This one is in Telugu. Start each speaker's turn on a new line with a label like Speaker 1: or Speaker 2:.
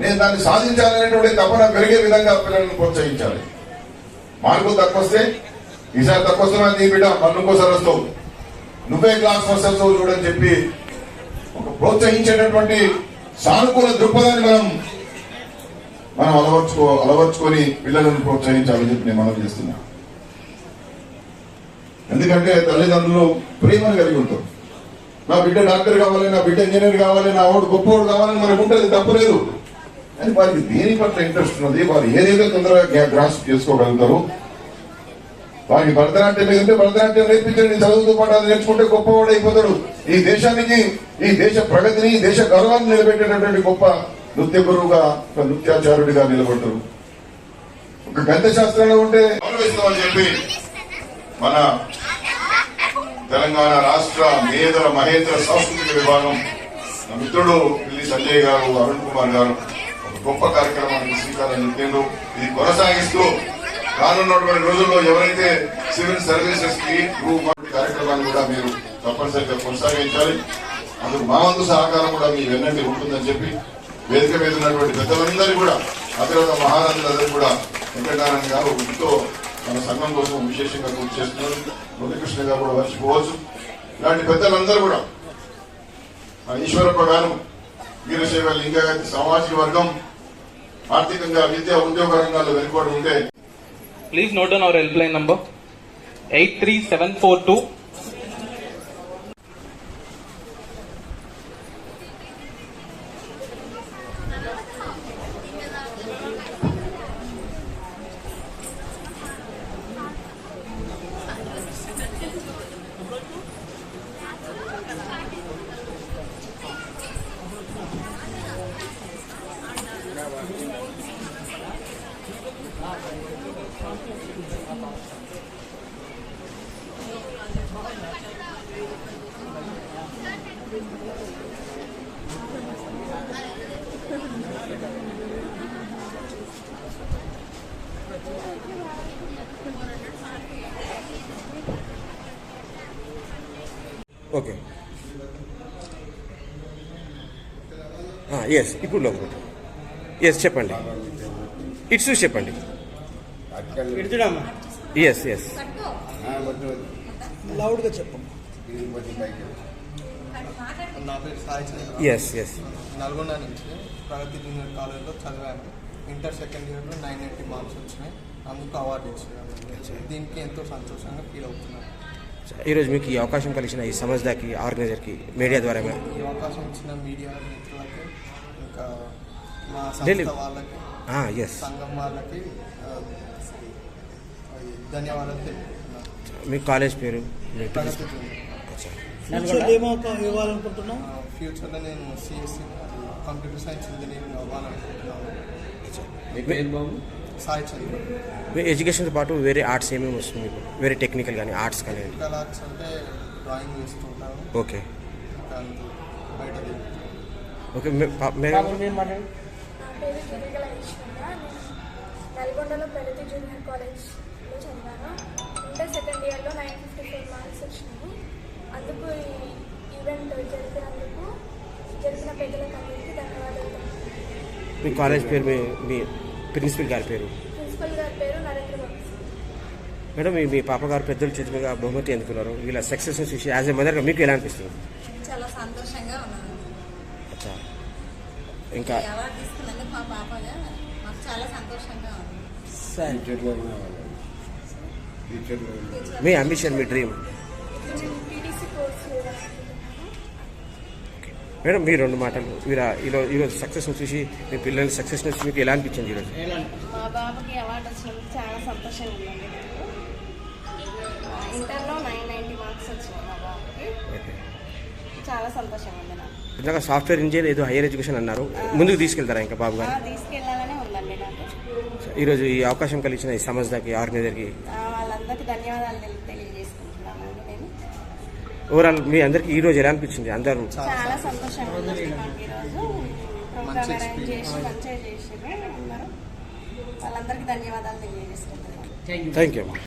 Speaker 1: నేను దాన్ని సాధించాలనేటువంటి తపన పెరిగే విధంగా పిల్లలను ప్రోత్సహించాలి. మార్కులు తక్కువ వస్తే ఈసారి తక్కువ వస్తున్నా నీ బిడ్డ మళ్ళీ వస్తావు నువ్వే క్లాస్ ఫస్ట్ వస్తావు చూడని చెప్పి ఒక ప్రోత్సహించేటటువంటి సానుకూల దృక్పథాన్ని మనం మనం అలవర్చుకో అలవర్చుకొని పిల్లలను ప్రోత్సహించాలని చెప్పి నేను మనం చేస్తున్నా. ఎందుకంటే తల్లిదండ్రులు ప్రేమను కలిగి ఉంటారు. నా బిడ్డ డాక్టర్ కావాలి నా బిడ్డ ఇంజనీర్ కావాలి నా వాడు గొప్పవాడు కావాలని మనకు ఉంటుంది తప్పులేదు అని వారికి దేని పట్ల ఇంట్రెస్ట్ ఉన్నది? వారు ఏదైతే తొందరగా గ్రాస్ప్ చేసుకోగలుగుతారు వారికి భరతనాట్యం లేదంటే భరతనాట్యం నేర్పించండి చదువుతూ పాటు అది నేర్చుకుంటే గొప్పవాడు అయిపోతాడు. ఈ దేశానికి ఈ దేశ ప్రగతిని ఈ దేశ గౌరవాన్ని నిలబెట్టేటటువంటి గొప్ప నృత్య గురువుగా ఒక నృత్యాచారుడిగా నిలబడతారు. ఒక గంధ శాస్త్రంలో ఉంటే గౌరవిస్తామని చెప్పి మన తెలంగాణ రాష్ట్ర మేధల మహేంద్ర సాంస్కృతిక విభాగం నా మిత్రుడు పిల్లి సంజయ్ గారు అరుణ్ కుమార్ గారు ఒక గొప్ప కార్యక్రమానికి శ్రీకారం చుట్టిండ్రు ఇది కొనసాగిస్తూ రానున్నటువంటి రోజుల్లో ఎవరైతే సివిల్ సర్వీసెస్కి కార్యక్రమాన్ని కూడా మీరు తప్పనిసరిగా కొనసాగించాలి. అందుకు మా వంతు సహకారం కూడా మీ వెన్నంటి ఉంటుందని చెప్పి వేదిక మీద ఉన్నటువంటి పెద్దలందరూ కూడా అగ్రత మహారాజులందరూ కూడా వెంకటనారాయణ గారు ఎంతో మన సంఘం కోసం విశేషంగా కృషి చేస్తున్నారు మురళీకృష్ణ గారు కూడా మర్చిపోవచ్చు ఇలాంటి పెద్దలందరూ కూడా మన ఈశ్వరప్ప గారు వీరశైవ లింగాయత్ సామాజిక వర్గం ఆర్థికంగా విద్య ఉద్యోగ రంగాల్లో వెనుకబడి ఉంటే
Speaker 2: please note our help line number eight three seven four two
Speaker 3: okay yes ఇప్పుడు లోపల ఎస్ చెప్పండి. ఇట్స్ చూసి చెప్పండి ఎస్ ఎస్
Speaker 4: లౌడ్గా చెప్పు
Speaker 5: నా పేరు సాయి
Speaker 3: ఎస్ ఎస్
Speaker 5: నల్గొండ నుంచి ప్రగతి జూనియర్ కాలేజ్లో చదివాను. ఇంటర్ సెకండ్ ఇయర్లో నైన్ ఎయిటీ మార్క్స్ వచ్చినాయి. అందుకు అవార్డు ఇచ్చారు దీనికి ఎంతో సంతోషంగా ఫీల్ అవుతున్నాను
Speaker 3: ఈరోజు మీకు ఈ అవకాశం కలిసిన ఈ సమజ్దాకి ఆర్గనైజర్కి మీడియా ద్వారా ఏమైనా
Speaker 5: ఈ అవకాశం ఇచ్చిన మీడియా మిత్రులకి ఇంకా మా
Speaker 3: Delhi.
Speaker 5: సంస్థ వాళ్ళకి
Speaker 3: ఎస్
Speaker 5: సంఘం వాళ్ళకి ఆ, అది ధన్యవాదాలు తెలుపుతున్నాను
Speaker 3: మీ కాలేజ్ పేరు మీ
Speaker 5: ప్రగతి జూనియర్
Speaker 4: ఫ్యూచర్ ఏమో ఇవ్వాలనుకుంటున్నావు
Speaker 5: ఆ, ఫ్యూచర్లో నేను సిఎస్సి కంప్యూటర్ సైన్స్ ఇంజనీరింగ్ అవ్వాలనుకుంటున్నాను సాయి చంద్ర
Speaker 3: మీ ఎడ్యుకేషన్తో పాటు వేరే ఆర్ట్స్ ఏమేమి వస్తుంది మీకు? వేరే టెక్నికల్ కానీ ఆర్ట్స్ కానీ?
Speaker 5: టెక్నికల్ ఆర్ట్స్ అంటే డ్రాయింగ్ వేస్తుంటాను
Speaker 3: ఓకే. ఓకే
Speaker 6: నల్గొండలో ప్రగతి జూనియర్ కాలేజ్లో చదివాను. ఇంటర్ సెకండ్ ఇయర్లో నైన్ ఫిఫ్టీ ఫోర్ మార్క్స్ వచ్చినాయి. అందుకు ఈ ఈవెంట్ జరిపినందుకు జరిపిన పెద్దలకు అందరికీ ధన్యవాదాలు.
Speaker 3: మీ కాలేజ్ పేరు మీ మీ ప్రిన్సిపల్ గారి పేరు?
Speaker 6: ప్రిన్సిపల్ గారి పేరు నరేంద్ర బాబు.
Speaker 3: మేడం మీ మీ పాప గారు పెద్దల చేతి మీద బహుమతి ఎందుకున్నారు వీళ్ళ సక్సెస్ చూసి యాజ్ ఎ మదర్గా మీకు ఎలా అనిపిస్తుంది?
Speaker 7: చాలా సంతోషంగా ఉన్నాను.
Speaker 3: అచ్చా. ఇంకా
Speaker 7: ఈ అవార్డు తీసుకున్నందుకు మా పాపగా మాకు చాలా సంతోషంగా ఉంది.
Speaker 3: మీ అంబిషన్ మీ డ్రీమ్
Speaker 6: టీటీసీ కోర్స్
Speaker 3: మేడం మీ రెండు మాటలు. మీరు ఈరోజు ఈరోజు సక్సెస్ చూసి మీ పిల్లల సక్సెస్ చూసి మీకు ఎలా అనిపించింది ఈరోజు?
Speaker 8: మా బాబుకి అవార్డు వచ్చినందుకు చాలా సంతోషంగా ఉందండి ఇంటర్లో నైన్ నైంటీ మార్క్స్ వచ్చినాయి మా బాబుకి.
Speaker 3: ఓకే.
Speaker 8: చాలా సంతోషంగా ఉంది నాకు.
Speaker 3: ఇందాక సాఫ్ట్వేర్ ఇంజనీర్ ఏదో హైయర్ ఎడ్యుకేషన్ అన్నారు. ముందుకు తీసుకెళ్తారా ఇంకా బాబు గారు?
Speaker 8: తీసుకెళ్ళాలనే ఉందండి నాకు.
Speaker 3: ఈరోజు ఈ అవకాశం కలిగించిన ఈ సమజ్దాకి ఆర్గనైజర్కి.
Speaker 8: వాళ్ళందరికీ ధన్యవాదాలు
Speaker 3: ఓవరాల్ మీ అందరికి ఈ రోజు ఎలా అనిపించింది? అందరూ.
Speaker 8: చాలా సంతోషంగా ఉందండి మాకు ఈరోజు ప్రోగ్రామ్
Speaker 5: మంచి
Speaker 8: అరేంజ్ చేసి. మంచిగా అందరూ. వాళ్ళందరికీ ధన్యవాదాలు
Speaker 3: థ్యాంక్ యూ